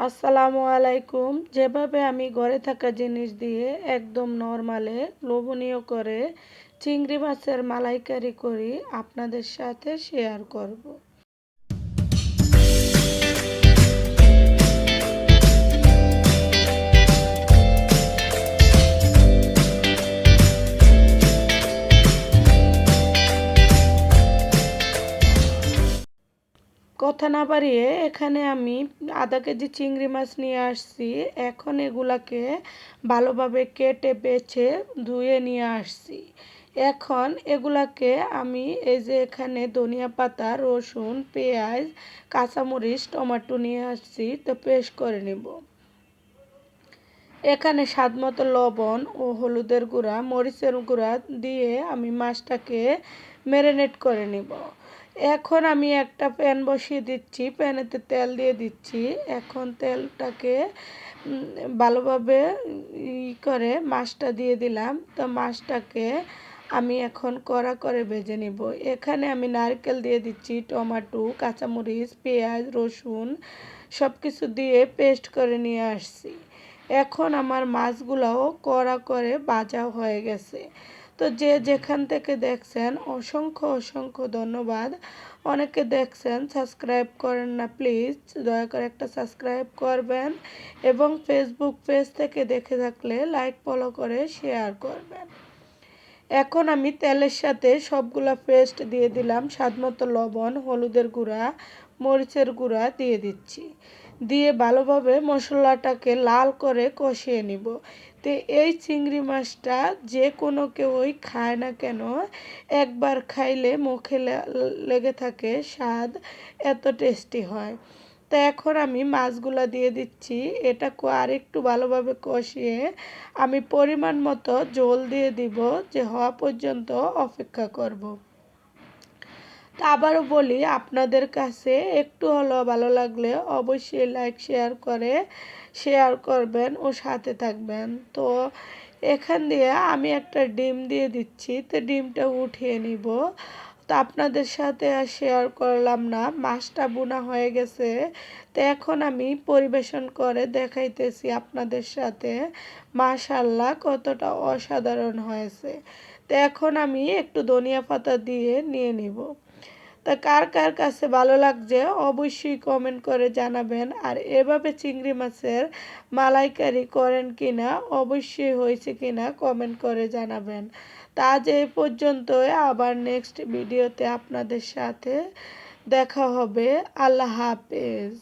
আসসালামু আলাইকুম যেভাবে আমি ঘরে থাকা জিনিস দিয়ে একদম নর্মালে লোভনীয় করে চিংড়ি মাছের মালাইকারি করি, আপনাদের সাথে শেয়ার করব। কথা না বাড়িয়ে এখানে আমি আধা কেজি চিংড়ি মাছ নিয়ে আসছি। এখন এগুলাকে ভালোভাবে কেটে বেছে ধুয়ে নিয়ে আসছি। এখন এগুলাকে আমি এই যে এখানে ধনিয়া পাতা, রসুন, পেঁয়াজ, কাঁচামরিচ, টমাটো নিয়ে আসছি, তো পেস্ট করে নিব। এখানে স্বাদ মতো লবণ ও হলুদের গুঁড়া, মরিচের গুঁড়া দিয়ে আমি মাছটাকে ম্যারিনেট করে নিব। এখন আমি একটা প্যান বসিয়ে দিচ্ছি, প্যানেতে তেল দিয়ে দিচ্ছি। এখন তেলটাকে ভালোভাবে ই করে মাছটা দিয়ে দিলাম। তো মাছটাকে আমি এখন কড়া করে ভেজে নিব। এখানে আমি নারকেল দিয়ে দিচ্ছি, টমাটো, কাঁচামরিচ, পেঁয়াজ, রসুন সব কিছু দিয়ে পেস্ট করে নিয়ে আসছি। এখন আমার মাছগুলোও কড়া করে ভাজা হয়ে গেছে। তো যে যেখান থেকে দেখছেন, অসংখ্য অসংখ্য ধন্যবাদ। অনেকে দেখছেন, সাবস্ক্রাইব করেন না, প্লিজ দয়া করে একটা সাবস্ক্রাইব করবেন এবং ফেসবুক পেজ থেকে দেখে থাকলে লাইক ফলো করে শেয়ার করবেন। এখন আমি তেলের সাথে সবগুলা পেস্ট দিয়ে দিলাম, স্বাদমতো লবণ, হলুদের গুঁড়া, মরিচের গুঁড়া দিয়ে দিচ্ছি। দিয়ে ভালোভাবে মশলাটাকে লাল করে কষিয়ে নিব তো এই চিংড়ি মাছটা যে কোনো কেউই খায় না কেন, একবার খাইলে মুখে লেগে থাকে স্বাদ, এত টেস্টি হয় তো এখন আমি মাছগুলো দিয়ে দিচ্ছি এটা আর একটু ভালোভাবে কষিয়ে আমি পরিমাণ মতো জল দিয়ে দিব যে হওয়া পর্যন্ত অপেক্ষা করব। তা আবারও বলি, আপনাদের কাছে একটু হলেও ভালো লাগলে অবশ্যই লাইক শেয়ার করে শেয়ার করবেন ও সাথে থাকবেন। তো এখান দিয়ে আমি একটা ডিম দিয়ে দিচ্ছি, তো ডিমটা উঠিয়ে নিব। তো আপনাদের সাথে আর শেয়ার করলাম না, মাছটা বোনা হয়ে গেছে। তো এখন আমি পরিবেশন করে দেখাইতেছি আপনাদের সাথে মাশাল্লাহ কতটা অসাধারণ হয়েছে। তো এখন আমি একটু ধনিয়া পাতা দিয়ে নিয়ে নিব। তা কার কার কাছে ভালো লাগছে অবশ্যই কমেন্ট করে জানাবেন। আর এভাবে চিংড়ি মাছের মালাইকারি করেন কি না অবশ্যই হয়েছে কিনা কমেন্ট করে জানাবেন। তা যে পর্যন্ত আবার নেক্সট ভিডিওতে আপনাদের সাথে দেখা হবে। আল্লাহ হাফেজ।